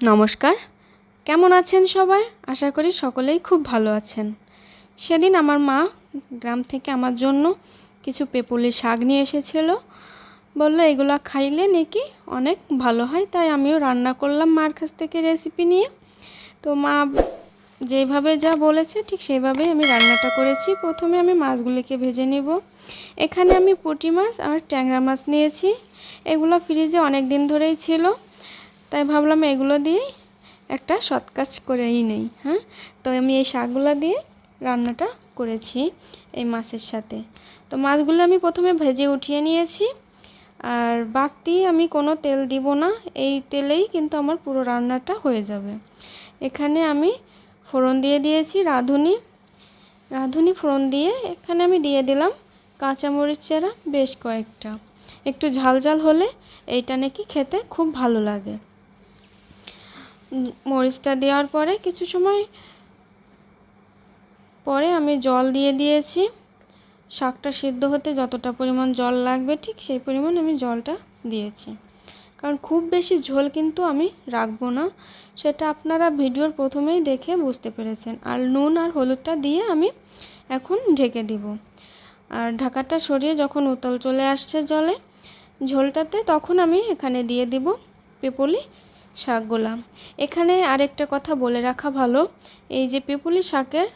নমস্কার। কেমন আছেন সবাই? আশা করি সকলেই খুব ভালো আছেন। সেদিন আমার মা গ্রাম থেকে আমার জন্য কিছু পেপুলি শাক নিয়ে এসেছিল। বলল, এগুলো খাইলে নাকি অনেক ভালো হয়। তাই আমিও রান্না করলাম মার কাছ থেকে রেসিপি নিয়ে। তো মা যেভাবে যা বলেছে, ঠিক সেভাবেই আমি রান্নাটা করেছি। প্রথমে আমি মাছগুলিকে ভেজে নেব। এখানে আমি পুঁটি মাছ আর ট্যাংরা মাছ নিয়েছি। এগুলো ফ্রিজে অনেক দিন ধরেই ছিল। তাই ভাবলাম এগুলো দিয়েই একটা সৎ কাজ করেই নেই হ্যাঁ? তো আমি এই শাকগুলো দিয়ে রান্নাটা করেছি এই মাছের সাথে। তো মাছগুলো আমি প্রথমে ভেজে উঠিয়ে নিয়েছি, আর বাড়তি আমি কোনো তেল দিব না, এই তেলেই কিন্তু আমার পুরো রান্নাটা হয়ে যাবে। এখানে আমি ফোড়ন দিয়ে দিয়েছি রাঁধুনি। রাঁধুনি ফোড়ন দিয়ে এখানে আমি দিয়ে দিলাম কাঁচামরিচ চেরা, বেশ কয়েকটা। একটু ঝাল ঝাল হলে এইটা নাকি খেতে খুব ভালো লাগে। মরিচটা দেওয়ার পরে কিছু সময় পরে আমি জল দিয়ে দিয়েছি। শাকটা সিদ্ধ হতে যতটা পরিমাণ জল লাগবে ঠিক সেই পরিমাণ আমি জলটা দিয়েছি। কারণ খুব বেশি ঝোল কিন্তু আমি রাখব না। সেটা আপনারা ভিডিওর প্রথমেই দেখে বুঝতে পেরেছেন। আর নুন আর হলুদটা দিয়ে আমি এখন ঢেকে দিব। আর ঢাকাটা সরিয়ে যখন উতল চলে আসছে জলে, ঝোলটাতে তখন আমি এখানে দিয়ে দিব পেপলি শাকগুলা এখানে আরেকটা কথা বলে রাখা ভালো, এই যে পেপুলি শাকের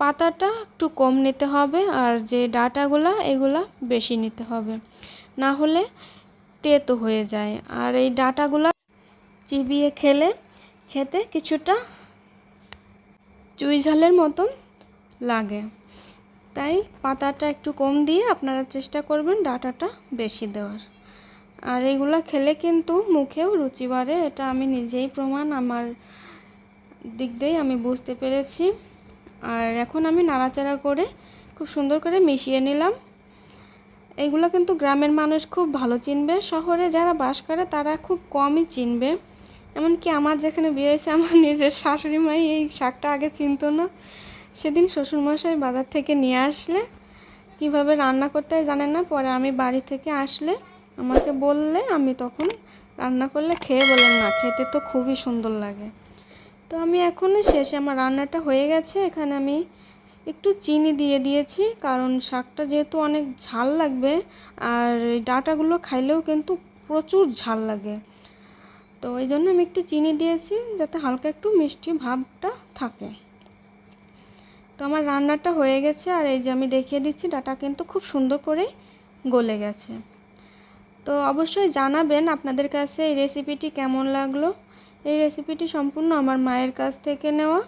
পাতাটা একটু কম নিতে হবে আর যে ডাটাগুলা, এগুলা বেশি নিতে হবে। না হলে তেতো হয়ে যায়। আর এই ডাটাগুলা চিবিয়ে খেলে খেতে কিছুটা চুই ঝালের মতন লাগে। তাই পাতাটা একটু কম দিয়ে আপনারা চেষ্টা করবেন ডাটাটা বেশি দেওয়ার। আর এগুলো খেলে কিন্তু মুখেও রুচি বাড়ে, এটা আমি নিজেই প্রমাণ, আমার দিক দিয়েই আমি বুঝতে পেরেছি। আর এখন আমি নাড়াচাড়া করে খুব সুন্দর করে মিশিয়ে নিলাম। এগুলো কিন্তু গ্রামের মানুষ খুব ভালো চিনবে, শহরে যারা বাস করে তারা খুব কমই চিনবে। এমনকি আমার যেখানে বিয়ে হয়েছে, আমার নিজের শাশুড়ি মাই এই শাকটা আগে চিনতো না। সেদিন শ্বশুরমশাই বাজার থেকে নিয়ে আসলে কীভাবে রান্না করতে হয় জানেন না, পরে আমি বাড়ি থেকে আসলে আমাকে বললে আমি তখন রান্না করলে খেয়ে বললাম, না, খেতে তো খুবই সুন্দর লাগে। তো আমি এখন শেষে আমার রান্নাটা হয়ে গেছে। এখানে আমি একটু চিনি দিয়ে দিয়েছি, কারণ শাকটা যেহেতু অনেক ঝাল লাগবে, আর এই ডাটাগুলো খাইলেও কিন্তু প্রচুর ঝাল লাগে। তো ওই জন্য আমি একটু চিনি দিয়েছি, যাতে হালকা একটু মিষ্টি ভাবটা থাকে। তো আমার রান্নাটা হয়ে গেছে, আর এই যে আমি দেখিয়ে দিচ্ছি, ডাটা কিন্তু খুব সুন্দর করে গলে গেছে। তো অবশ্যই জানাবেন আপনাদের কাছে এই রেসিপিটি কেমন লাগল। এই রেসিপিটি সম্পূর্ণ আমার মায়ের কাছ থেকে নেওয়া।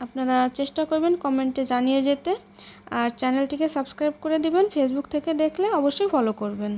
আপনারা চেষ্টা করবেন কমেন্টে জানিয়ে যেতে। আর চ্যানেলটিকে সাবস্ক্রাইব করে দিবেন। ফেসবুক থেকে দেখলে অবশ্যই ফলো করবেন।